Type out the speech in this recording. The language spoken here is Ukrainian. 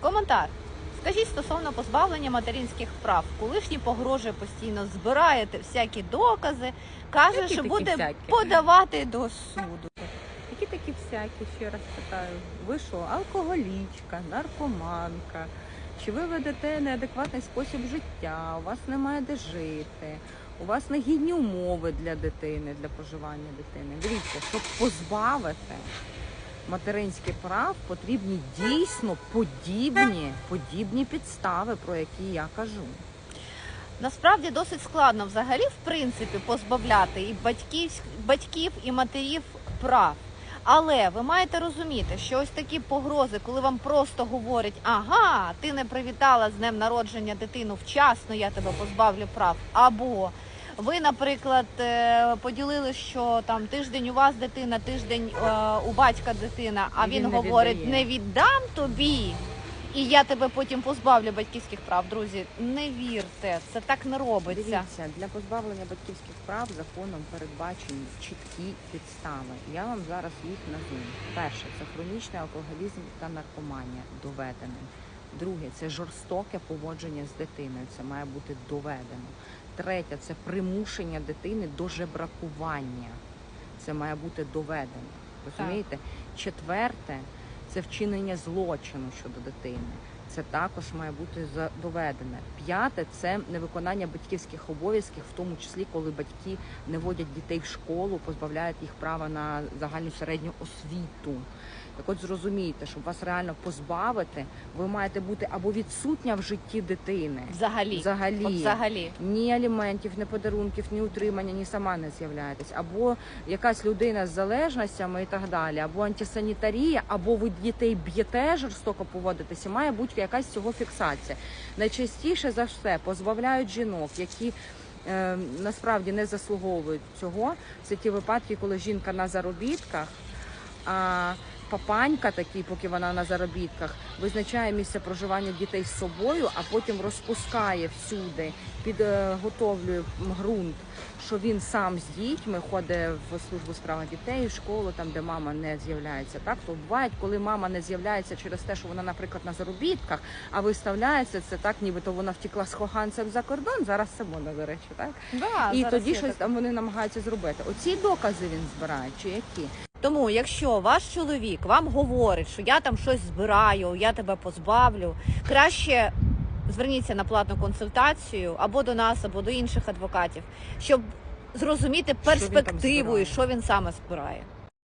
Коментар. Скажіть стосовно позбавлення материнських прав. Колишній погрожує постійно, збираєте всякі докази, каже, Які що такі буде всякі? подавати до суду. Які такі всякі, ще раз питаю. Ви що, алкоголічка, наркоманка? Чи ви ведете неадекватний спосіб життя? У вас немає де жити? У вас негідні умови для дитини, для проживання дитини. Дивіться, щоб позбавити материнських прав, потрібні дійсно подібні, подібні підстави, про які я кажу. Насправді досить складно взагалі, в принципі, позбавляти і батьків, батьків і матерів прав. Але ви маєте розуміти, що ось такі погрози, коли вам просто говорять, ага, ти не привітала з днем народження дитину вчасно, я тебе позбавлю прав. Або ви, наприклад, е, поділили, що там тиждень у вас дитина, тиждень е, у батька дитина, а І він, він не говорить, віддає. не віддам тобі. І я тебе потім позбавлю батьківських прав. Друзі, не вірте, це так не робиться. Дивіться, для позбавлення батьківських прав законом передбачені чіткі підстави. Я вам зараз їх назву. Перше це хронічний алкоголізм та наркоманія доведене. Друге це жорстоке поводження з дитиною. Це має бути доведено. Третє це примушення дитини до жебракування. Це має бути доведено. Розумієте? Четверте це вчинення злочину щодо дитини. Це також має бути доведене. П'яте це невиконання батьківських обов'язків, в тому числі коли батьки не водять дітей в школу, позбавляють їх права на загальну середню освіту. Так от зрозумійте, щоб вас реально позбавити, ви маєте бути або відсутня в житті дитини. Взагалі. Взагалі. От взагалі. Ні аліментів, ні подарунків, ні утримання, ні сама не з'являєтесь. Або якась людина з залежностями і так далі, або антисанітарія, або ви дітей б'єте жорстоко поводитесь, і має бути якась цього фіксація. Найчастіше за все позбавляють жінок, які е, насправді не заслуговують цього. Це ті випадки, коли жінка на заробітках. А папанька такий, поки вона на заробітках, визначає місце проживання дітей з собою, а потім розпускає всюди, підготовлює ґрунт, що він сам з дітьми ходить в службу справах дітей, в школу, там де мама не з'являється. Так то буває, коли мама не з'являється через те, що вона, наприклад, на заробітках, а виставляється це так, нібито вона втекла з коханцем за кордон. Зараз це модно, до речі, так Да, і тоді щось таке. там вони намагаються зробити. Оці докази він збирає, чи які? Тому, якщо ваш чоловік вам говорить, що я там щось збираю, я тебе позбавлю, краще зверніться на платну консультацію або до нас, або до інших адвокатів, щоб зрозуміти Що перспективу і що він саме збирає.